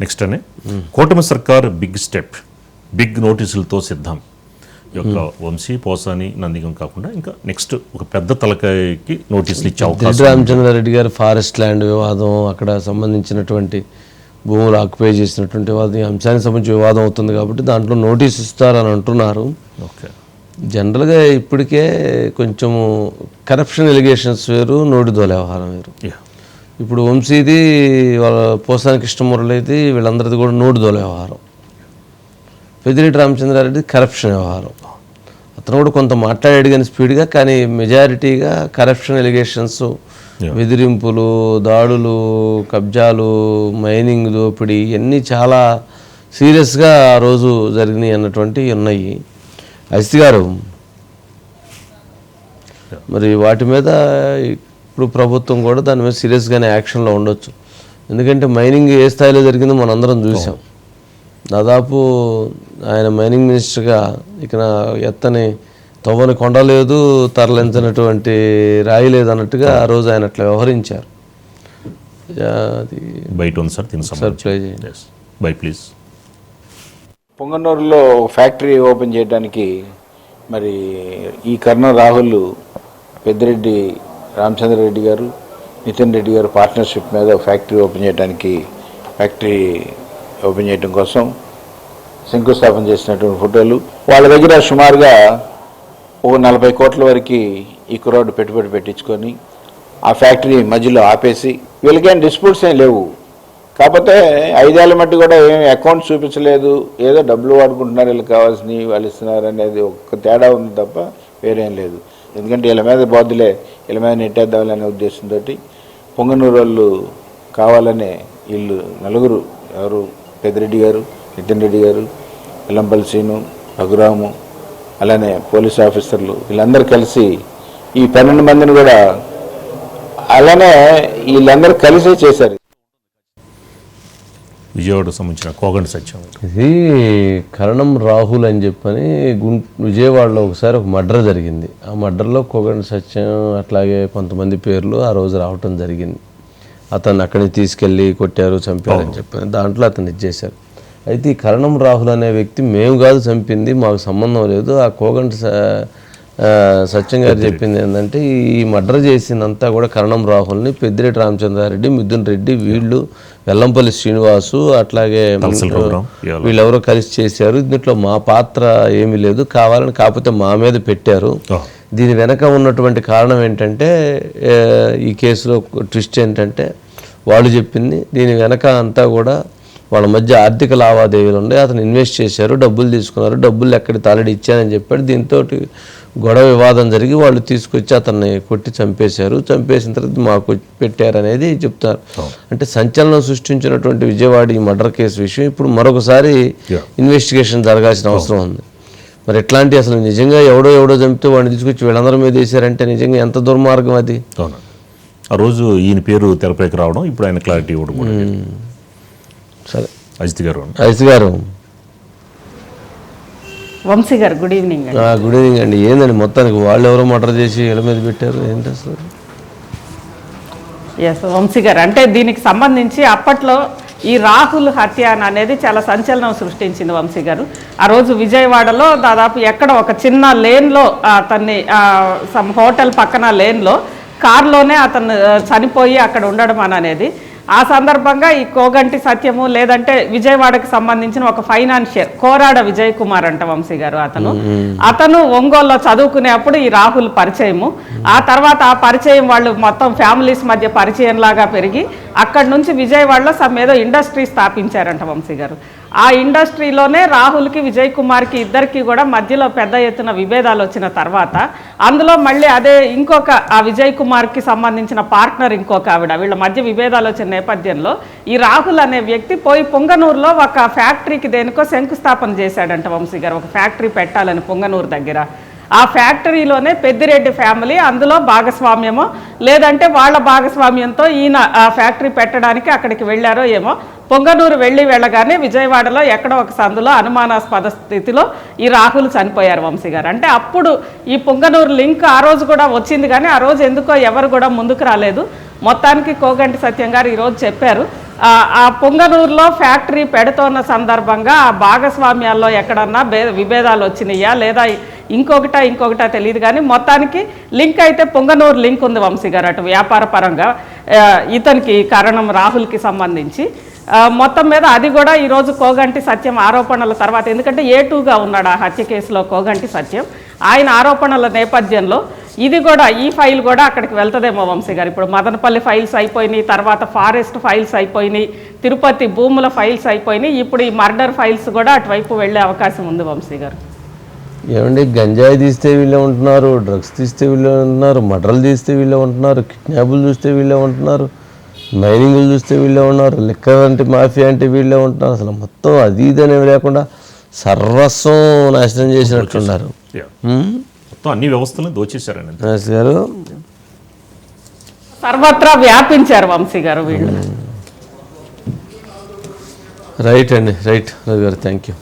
Next అనే. కూటమి సర్కార్ బిగ్ స్టెప్ బిగ్ నోటీసులతో సిద్ధం. ఈ యొక్క వంశీ పోసాని నందిగం కాకుండా ఇంకా నెక్స్ట్ ఒక పెద్ద తలకాయకి నోటీసులు ఇచ్చే రెడ్డి అవకాశం రామచంద్రారెడ్డి గారి ఫారెస్ట్ ల్యాండ్ వివాదం అక్కడ సంబంధించినటువంటి భూములు ఆక్యుపై చేసినటువంటి వివాదం ఈ అంశానికి సంబంధించి వివాదం అవుతుంది కాబట్టి దాంట్లో నోటీస్ ఇస్తారని అంటున్నారు. ఓకే. జనరల్గా ఇప్పటికే కొంచెము కరప్షన్ ఎలిగేషన్స్ వేరు నోటిదోల వ్యవహారం వేరు. యా ఇప్పుడు వంశీది వాళ్ళ పోసాని కృష్ణమురళిది వీళ్ళందరిది కూడా నోటిదోల వ్యవహారం. పెద్దిరెడ్డి రామచంద్రారెడ్డి కరప్షన్ వ్యవహారం. అతను కూడా కొంత మాట్లాడాడు కానీ స్పీడ్గా కానీ మెజారిటీగా కరప్షన్ ఎలిగేషన్స్ బెదిరింపులు దాడులు కబ్జాలు మైనింగ్ దోపిడీ ఇవన్నీ చాలా సీరియస్గా ఆ రోజు జరిగినాయి అన్నటువంటివి ఉన్నాయి. అజిత్ గారు మరి వాటి మీద ఇప్పుడు ప్రభుత్వం కూడా దాని మీద సీరియస్గానే యాక్షన్లో ఉండొచ్చు. ఎందుకంటే మైనింగ్ ఏ స్థాయిలో జరిగిందో మనందరం చూసాం. దాదాపు ఆయన మైనింగ్ మినిస్టర్గా ఇక ఎత్తని తవ్వని కొండ లేదు తరలించినటువంటి రాయి లేదు అన్నట్టుగా ఆ రోజు ఆయన అట్లా వ్యవహరించారు. అది బయట ఉంది సార్ సంబంధించి. Bye please. పొంగనూరులో ఫ్యాక్టరీ ఓపెన్ చేయడానికి మరి ఈ కర్ణం రాహుల్ పెద్దిరెడ్డి రామచంద్రరెడ్డి గారు నితిన్ రెడ్డి గారు పార్ట్నర్షిప్ మీద ఫ్యాక్టరీ ఓపెన్ చేయడానికి ఫ్యాక్టరీ ఓపెన్ చేయడం కోసం శంకుస్థాపన చేసినటువంటి ఫోటోలు. వాళ్ళ దగ్గర సుమారుగా ఒక నలభై కోట్ల వరకు ఈ కుర్రాడు పెట్టుబడి పెట్టించుకొని ఆ ఫ్యాక్టరీ మధ్యలో ఆపేసి వీళ్ళకేం డిస్ప్యూట్స్ ఏం లేవు. కాకపోతే ఐదేళ్ళ మట్టి కూడా ఏం అకౌంట్ చూపించలేదు. ఏదో డబ్బులు వాడుకుంటున్నారు వీళ్ళకి కావాల్సినవి వాళ్ళు ఇస్తున్నారు అనేది ఒక్క తేడా ఉంది తప్ప వేరేం లేదు. ఎందుకంటే వీళ్ళ మీద బాధ్యులే వీళ్ళ మీద నెట్టేద్దామనే ఉద్దేశంతో పొంగనూరు వాళ్ళు కావాలనే వీళ్ళు నలుగురు ఎవరు? పెద్దిరెడ్డి గారు నితిన్ రెడ్డి గారు ఇల్లంపల్లి శ్రీను రఘురాము అలానే పోలీస్ ఆఫీసర్లు వీళ్ళందరూ కలిసి ఈ పన్నెండు మందిని కూడా అలానే వీళ్ళందరూ కలిసే చేశారు. విజయవాడకు సంబంధించిన కోగండి సత్యం. ఇది కరణం రాహుల్ అని చెప్పని గుం విజయవాడలో ఒకసారి ఒక మర్డర్ జరిగింది. ఆ మర్డర్లో కోగండి సత్యం అట్లాగే కొంతమంది పేర్లు ఆ రోజు రావటం జరిగింది. అతన్ని అక్కడి నుంచి తీసుకెళ్ళి కొట్టారు చంపారని చెప్పని దాంట్లో అతను ఇచ్చేశారు అయితే ఈ కరణం రాహుల్ అనే వ్యక్తి మేము కాదు చంపింది మాకు సంబంధం లేదు. ఆ కోగంటి సత్యం గారు చెప్పింది ఏంటంటే ఈ మర్డర్ చేసిందంతా కూడా కరణం రాహుల్ని పెద్దిరెడ్డి రామచంద్రారెడ్డి మిథున్ రెడ్డి వీళ్ళు వెల్లంపల్లి శ్రీనివాసు అట్లాగే. వీళ్ళెవరో కలిసి చేశారు. దీంట్లో మా పాత్ర ఏమీ లేదు. కావాలని కాకపోతే మా మీద పెట్టారు. దీని వెనక ఉన్నటువంటి కారణం ఏంటంటే ఈ కేసులో ట్విస్ట్ ఏంటంటే వాళ్ళు చెప్పింది. దీని వెనక అంతా కూడా వాళ్ళ మధ్య ఆర్థిక లావాదేవీలు ఉన్నాయి. అతను ఇన్వెస్ట్ చేశారు డబ్బులు తీసుకున్నారు. డబ్బులు ఎక్కడి తాళడి ఇచ్చానని చెప్పాడు. దీంతో గొడవ వివాదం జరిగి వాళ్ళు తీసుకొచ్చి అతన్ని కొట్టి చంపేశారు. చంపేసిన తర్వాత మాకు పెట్టారనేది చెప్తారు. అంటే సంచలనం సృష్టించినటువంటి విజయవాడ ఈ మర్డర్ కేసు విషయం ఇప్పుడు మరొకసారి. ఇన్వెస్టిగేషన్ జరగాల్సిన అవసరం ఉంది. మరి ఎట్లాంటి అసలు నిజంగా ఎవడో ఎవడో చంపితే వాడిని తీసుకొచ్చి వీళ్ళందరి మీద వేసారంటే నిజంగా ఎంత దుర్మార్గం అది? ఆ రోజు ఈయన పేరు తెరపైకి రావడం ఇప్పుడు ఆయన క్లారిటీ ఇవ్వడం సరే. అజిత్ గారు ఐస్ గారు. వంశీ గారు గుడ్ ఈవినింగ్ అండి. ఆ, గుడ్ ఈవినింగ్ అండి. ఏందండి మొత్తానికి? వాళ్ళు ఎవరో మర్డర్ చేసి వీళ్ళ మీద పెట్టారు? ఏంటి అసలు? ఎస్ వంశీ గారు. అంటే దీనికి సంబంధించి అప్పట్లో ఈ రాహుల్ హత్య అని అనేది చాలా సంచలనం సృష్టించింది వంశీ గారు. ఆ రోజు విజయవాడలో దాదాపు ఎక్కడ ఒక చిన్న లేన్లో అతన్ని సమ్ హోటల్ పక్కన లేన్లో కారులోనే అతను చనిపోయి అక్కడ ఉండడం అని అనేది ఆ సందర్భంగా ఈ కోగంటి సత్యము లేదంటే విజయవాడకి సంబంధించిన ఒక ఫైనాన్షియర్ కోరాడ విజయ్ కుమార్ అంట వంశీ గారు అతను. అతను ఒంగోలులో చదువుకునేప్పుడు ఈ రాహుల్ పరిచయము. ఆ తర్వాత ఆ పరిచయం వాళ్ళు మొత్తం ఫ్యామిలీస్ మధ్య పరిచయం లాగా పెరిగి అక్కడి నుంచి విజయవాడలో సమ్ ఏదో ఇండస్ట్రీ స్థాపించారంట వంశీ గారు. ఆ ఇండస్ట్రీలోనే రాహుల్కి విజయ్ కుమార్కి ఇద్దరికి కూడా మధ్యలో పెద్ద ఎత్తున విభేదాలు వచ్చిన తర్వాత అందులో మళ్ళీ అదే ఇంకొక ఆ విజయ్ కుమార్కి సంబంధించిన పార్ట్నర్ ఇంకొక ఆవిడ. వీళ్ళ మధ్య విభేదాలు వచ్చిన నేపథ్యంలో ఈ రాహుల్ అనే వ్యక్తి పోయి పొంగనూరులో ఒక ఫ్యాక్టరీకి దేనికో శంకుస్థాపన చేశాడంట వంశీ గారు. ఒక ఫ్యాక్టరీ పెట్టాలని పొంగనూరు దగ్గర. ఆ ఫ్యాక్టరీలోనే పెద్దిరెడ్డి ఫ్యామిలీ అందులో భాగస్వామ్యమో లేదంటే వాళ్ళ భాగస్వామ్యంతో ఈయన ఆ ఫ్యాక్టరీ పెట్టడానికి అక్కడికి వెళ్ళారో ఏమో పొంగనూరు వెళ్ళి వెళ్ళగానే విజయవాడలో ఎక్కడో ఒక సందులో అనుమానాస్పద స్థితిలో ఈ రాహుల్ చనిపోయారు వంశీ గారు. అంటే అప్పుడు ఈ పొంగనూరు లింక్ ఆ రోజు కూడా వచ్చింది కానీ ఆ రోజు ఎందుకో ఎవరు కూడా ముందుకు రాలేదు. మొత్తానికి కోగంటి సత్యం గారు ఈరోజు చెప్పారు. ఆ, పొంగనూరులో ఫ్యాక్టరీ పెడుతోన్న సందర్భంగా ఆ భాగస్వామ్యాల్లో ఎక్కడన్నా విభేదాలు వచ్చినాయా? లేదా ఇంకొకటా ఇంకొకటా తెలియదు కానీ మొత్తానికి లింక్ అయితే పొంగనూరు లింక్ ఉంది వంశీ గారు. అటు వ్యాపార పరంగా ఇతనికి కారణం రాహుల్కి సంబంధించి. మొత్తం మీద అది కూడా ఈరోజు కోగంటి సత్యం ఆరోపణల తర్వాత ఎందుకంటే ఏ టూగా ఉన్నాడు ఆ హత్య కేసులో కోగంటి సత్యం. ఆయన ఆరోపణల నేపథ్యంలో ఇది కూడా ఈ ఫైల్ కూడా అక్కడికి వెళ్తదేమో వంశీ గారు. ఇప్పుడు మదనపల్లి ఫైల్స్ అయిపోయినాయి తర్వాత ఫారెస్ట్ ఫైల్స్ అయిపోయినాయి తిరుపతి భూముల ఫైల్స్ అయిపోయినాయి. ఇప్పుడు ఈ మర్డర్ ఫైల్స్ కూడా అటువైపు వెళ్ళే అవకాశం ఉంది వంశీ గారు. ఏమండి గంజాయి తీస్తే వీళ్ళే ఉంటున్నారు డ్రగ్స్ తీస్తే వీళ్ళే ఉంటున్నారు మటర్లు తీస్తే వీళ్ళే ఉంటున్నారు కిడ్నాపులు చూస్తే వీళ్ళే ఉంటున్నారు మైనింగ్లు చూస్తే వీళ్ళే ఉన్నారు లిక్కర్ అంటే మాఫియా అంటే వీళ్ళే ఉంటున్నారు. అసలు మొత్తం అది ఇది అనేవి లేకుండా సర్వస్వం నాశనం చేసినట్టున్నారు? మొత్తం అన్ని వ్యవస్థలను దోచేశారండి. నరేష్ గారు. సర్వత్రా వ్యాపించారు వంశీ గారు వీళ్ళు. రైట్ అండి రైట్. రవి గారు థ్యాంక్ యూ